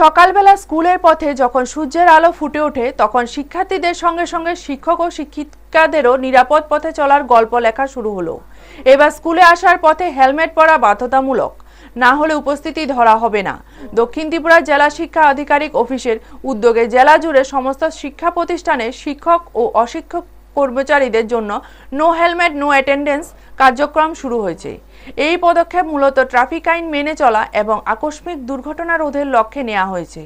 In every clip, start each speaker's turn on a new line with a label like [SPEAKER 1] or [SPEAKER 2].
[SPEAKER 1] সকালবেলা স্কুলের পথে যখন সূর্যের আলো ফুটে ওঠে, তখন শিক্ষার্থীদের সঙ্গে সঙ্গে শিক্ষক ও শিক্ষিকাদেরও নিরাপদ পথে চলার গল্প লেখা শুরু হলো। এবার স্কুলে আসার পথে হেলমেট পরা বাধ্যতামূলক। না হলে উপস্থিতি ধরা হবে না। দক্ষিণ ত্রিপুরা জেলা শিক্ষা আধিকারিক অফিসের উদ্যোগে জেলা জুড়ে সমস্ত শিক্ষা প্রতিষ্ঠানে শিক্ষক ও অশিক্ষক কর্মচারীদের জন্য নো হেলমেট নো অ্যাটেন্ডেন্স কার্যক্রম শুরু হয়েছে। এই পদক্ষেপ মূলত ট্রাফিক আইন মেনে চলা এবং আকস্মিক দুর্ঘটনা রোধের লক্ষ্যে নেওয়া হয়েছে।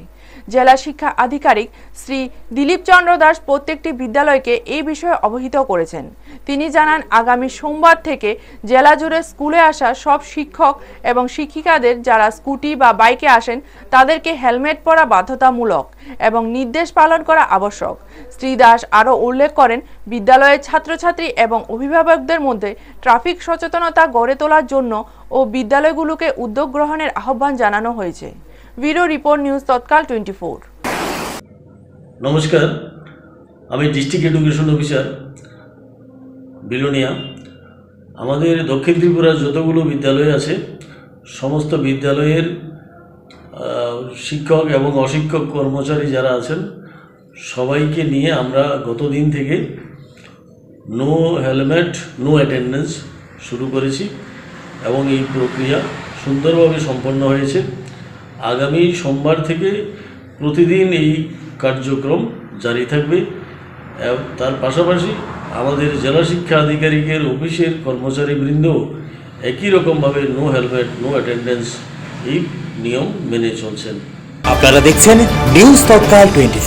[SPEAKER 1] জেলা শিক্ষা আধিকারিক শ্রী দিলীপ চন্দ্র দাস প্রত্যেকটি বিদ্যালয়কে এই বিষয়ে অবহিত করেছেন। তিনি জানান, আগামী সোমবার থেকে জেলা জুড়ে স্কুলে আসা সব শিক্ষক এবং শিক্ষিকাদের যারা স্কুটি বা বাইকে আসেন, তাদেরকে হেলমেট পরা বাধ্যতামূলক এবং নির্দেশ পালন করা আবশ্যক। শ্রী দাস আরও উল্লেখ করেন, বিদ্যালয়ের ছাত্রছাত্রী এবং অভিভাবকদের মধ্যে ট্রাফিক সচেতনতা গড়ে তোলার জন্য ও বিদ্যালয়গুলোকে উদ্যোগ গ্রহণের আহ্বান জানানো হয়েছে। Bureau report news Tatkal twenty four
[SPEAKER 2] নমস্কার, আমি ডিস্ট্রিক্ট এডুকেশন অফিসার বিলোনিয়া। আমাদের দক্ষিণ ত্রিপুরার যতগুলো বিদ্যালয় আছে, সমস্ত বিদ্যালয়ের শিক্ষক এবং অশিক্ষক কর্মচারী যারা আছেন, সবাইকে নিয়ে আমরা গত দিন থেকে নো হেলমেট নো অ্যাটেন্ডেন্স শুরু করেছি এবং এই প্রক্রিয়া সুন্দরভাবে সম্পন্ন হয়েছে। আগামী সোমবার থেকে প্রতিদিন এই কার্যক্রম জারি থাকবে। তার পাশাপাশি আমাদের জেলা শিক্ষা আধিকারিকের অফিসের কর্মচারীবৃন্দ একই রকমভাবে নো হেলমেট নো অ্যাটেন্ডেন্স এই নিয়ম মেনে চলছেন।
[SPEAKER 3] আপনারা দেখছেন নিউজ তৎকাল টোয়েন্টি